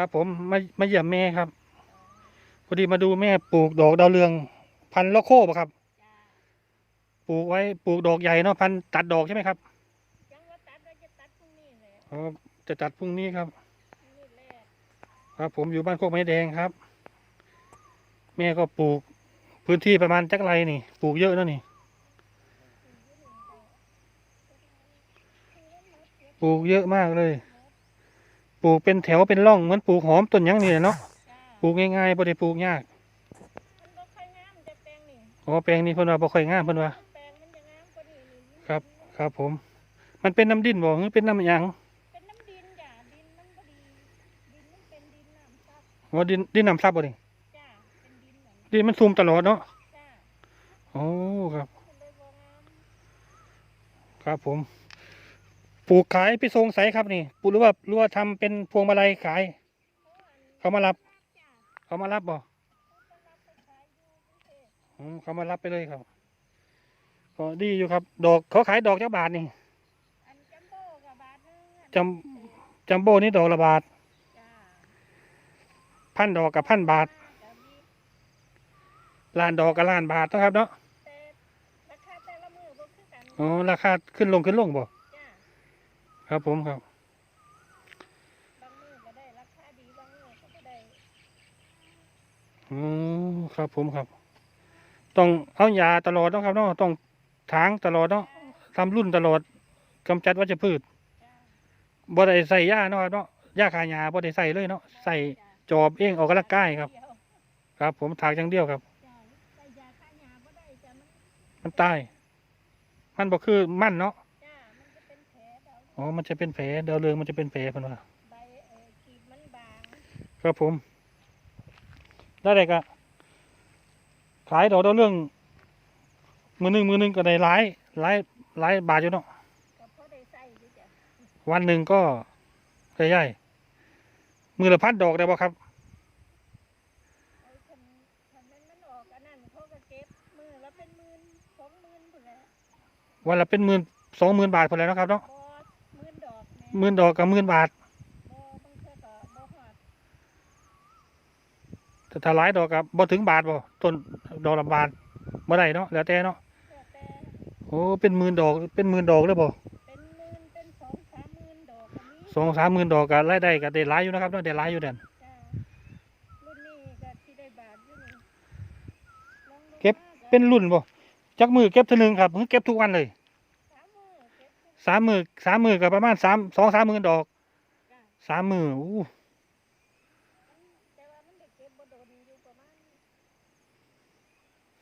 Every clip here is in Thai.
ครับ ผมมามาเยี่ยมแม่ครับพอดีมาดูแม่ปลูกดอกดาวเรือง พันธุ์โลโก้ป่ะครับจ้าปลูกไว้ปลูกดอกใหญ่เนาะพันธุ์ตัดดอกใช่ไหมครับยังว่าตัดเราจะตัดพรุ่งนี้เลยอ๋อจะตัดพรุ่งนี้ครับพรุ่งนี้แรกครับผมอยู่บ้านโคกไม้แดงครับ แม่ก็ปลูกพื้นที่ประมาณจักไรนี่ ปลูกเยอะแล้วนี่ ปลูกเยอะมากเลย ปลูกเป็นแถวเป็นร่องเหมือนปลูกหอมต้นหยังนี่แหละเนาะจ้าปลูกง่ายๆบ่ได้ปลูกยากมันบ่ค่อยงามแต่แปลงนี่อ๋อแปลงนี้เพิ่นว่าบ่ค่อยงามเพิ่นว่าแปลงมันจะงามกว่านี้นี่ครับ ครับผม มันเป็นน้ำดินบ่หรือเป็นน้ำหยังเป็นน้ำดินจ้าดินมันบ่ดีดินมันเป็นดินน้ำซับอ๋อดินดินน้ำซับบ่นี่จ้าเป็นดินเหมือนดินมันซุ่มตลอดเนาะจ้าโอ้ครับ มันเลยบ่งามครับผม ปลูกขายไปส่งไสครับนี่ปลูกหรือว่าหรือว่าทำเป็นพวงมาลัยขาย เขามารับจ้าเขามารับบ่เขาก็รับไปขายอยู่กรุงเทพอืมเขามารับไปเลยครับก็ดีอยู่ครับ ดอกเขาขายดอกจักบาทนี่อันจัมโบ้กับบาทหนึงอันจำจัมโบ้นี่ดอกละบาทจ้าพันดอกกับพันบาทจ้ามีล้านดอกกับล้านบาทเนาะครับเนาะแต่ราคาแต่ละมือบ่คือกันอ๋อราคาขึ้นลงขึ้นลงบ่จ้า ครับผมครับบางมือก็ได้ราคาดีบางมือก็บ่ได้อืมครับผมครับ ต้องเอายาตลอดเนาะครับเนาะต้องถางตลอดเนาะทำรุ่นตลอดกำจัดวัชพืชจ้าบ่ได้ใส่ยาเนาะครับเนาะยาขายาบ่ได้ใส่เลยเนาะใส่จอบเองออกกำลังกายครับเดียวครับ ผมถากอย่างเดียวครับจ้าใส่ยาฆ่าหญ้าบ่ได้จ้ะมันมันตาย มันบ่คือมันเนาะ อ๋อ มันจะเป็นแผลดาวเรืองมันจะเป็นแผลเพิ่นว่าใบเอ่อขีดมันบางครับผม ได้เลยก็ขายดอกดาวเรืองมือหนึงมือหนึงก็ได้หลายหลายหลายบาทอยู่เนาะก็พอได้ใส่อยู่จ้ะวันหนึ่งก็ใหญ่ๆมือละพันดอกได้บ่ครับไอ้คันคันนั้นมันออกอันนั้นเขาก็เก็บมือละเป็นหมื่นสองหมื่นพุ่นแหละวันละเป็นหมื่นสองหมื่นบาทพอแล้วเนาะครับเนาะบ่หมื่นดอกแม่ หมื่นดอกกับหมื่นบาทบ่บางเทื่อก็บ่ฮอดแต่ถ้าหลายดอกกับบ่ถึงบาทบ่ต้นดอกละบาทบ่ได้เนาะแล้วแต่เนาะแล้วแต่โอ้เป็นหมื่นดอกเป็นหมื่นดอกเลยบ่เป็นหมื่นเป็นสองสามหมื่นดอกก็มีสองสามหมื่นดอกก็รายได้ก็ได้หลายอยู่นะครับเนาะได้หลายอยู่เด่นจ้ารุ่นนี้ก็ที่ได้บาทอยู่นี่ลองดูเก็บมาเป็นรุ่นบ่จักมือเก็บเท่านึงครับหรือเก็บทุกวันเลย สามมื้อเก็บสามมือสามมือกับประมาณสามสองสามหมื่นดอกจ้าสามมืออู้แต่ว่ามันได้เก็บบ่โดนอยู่ประมาณ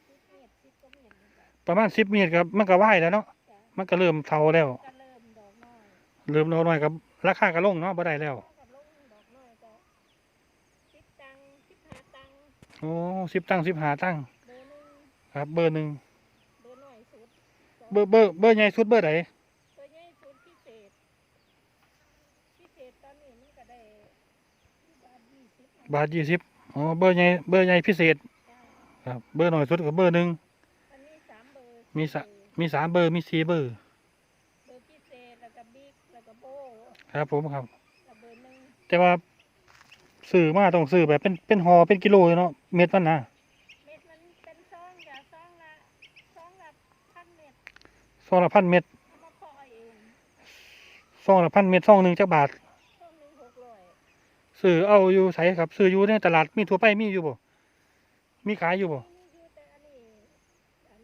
สิบเมตรสิบกว่าเมตรนี่จ้ะประมาณสิบเมตรครับมันก็ไหวแล้วเนาะจ้ะมันก็เริ่มเทาแล้วก็เริ่มดอกน้อยเริ่มน้อยๆกับราคาก็ลงเนาะบ่ได้แล้วกับลงดอกน้อยก็สิบตังค์สิบห้าตังค์โอ้สิบตั้งสิบหาตั้งเบอร์หนึ่งครับ เบอร์หนึ่งเบอร์น้อยสุดเบอร์เบอร์เบอร์ใหญ่สุดเบอร์ไหน ตัวใหญ่สุดพิเศษพิเศษตอนนี้มันก็ได้บาทยี่สิ บบาทยี่สิบอ๋อเบอร์ใหญ่เบอร์ใหญ่พิเศษจ้าครับ เบอร์หน่อยสุดกับเบอร์หนึ่งอันนี้สามเบอร์มีสะเบอร์มีสามเบอร์มีสี่เบอร์ เบอร์พิเศษแล้วก็บิ๊กแล้วก็โบครับผมครับ แล้วเบอร์หนึ่งแต่ว่าซื้อมาต้องซื้อแบบเป็นเป็นห่อเป็นกิโลเนาะเม็ดมันนะเม็ดมันเป็นซองจ้ะซองละซองละพันเม็ดซองละพันเม็ดเอามาเพาะเองซองละพันเม็ดซองหนึ่งจักบาท ซองหนึ่งหกร้อย ซื้อเอาอยู่ใส่ครับซื้ออยู่ในตลาดมีทั่วไปมีอยู่บ่ มีขายอยู่บ่มีอยู่แต่อันนี้อัน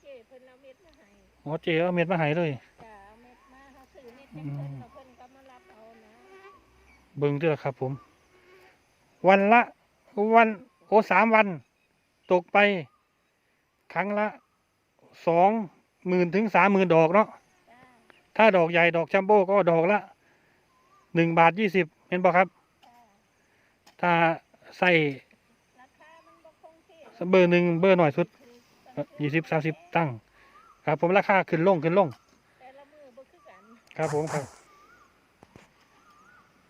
เจ๊เพิ่นเอาเม็ดมาให้อ๋อเจเอาเม็ดมาให้เลย จ้ะเอาเม็ดมาเขาซื้อเม็ดจากเพิ่นแล้วเพิ่นก็มารับเอานะเบิ่งเด้อครับผม วันละ วันโอ้สามวัน ตกไป ครั้งละสองหมื่นถึงสามหมื่นดอกเนาะ จ้าถ้าดอกใหญ่ดอกจัมโบ้ก็ดอกละ หนึ่งบาทยี่สิบเห็นป่ะครับจ้าถ้าใส่ราคามันบ่คงที่เบอร์หนึ่งเบอร์หน่อยสุดคือยี่สิบสามสิบตั้ง ครับ ผมราคาขึ้นลงขึ้นลงแต่ละมือบ่คือกันครับผมครับ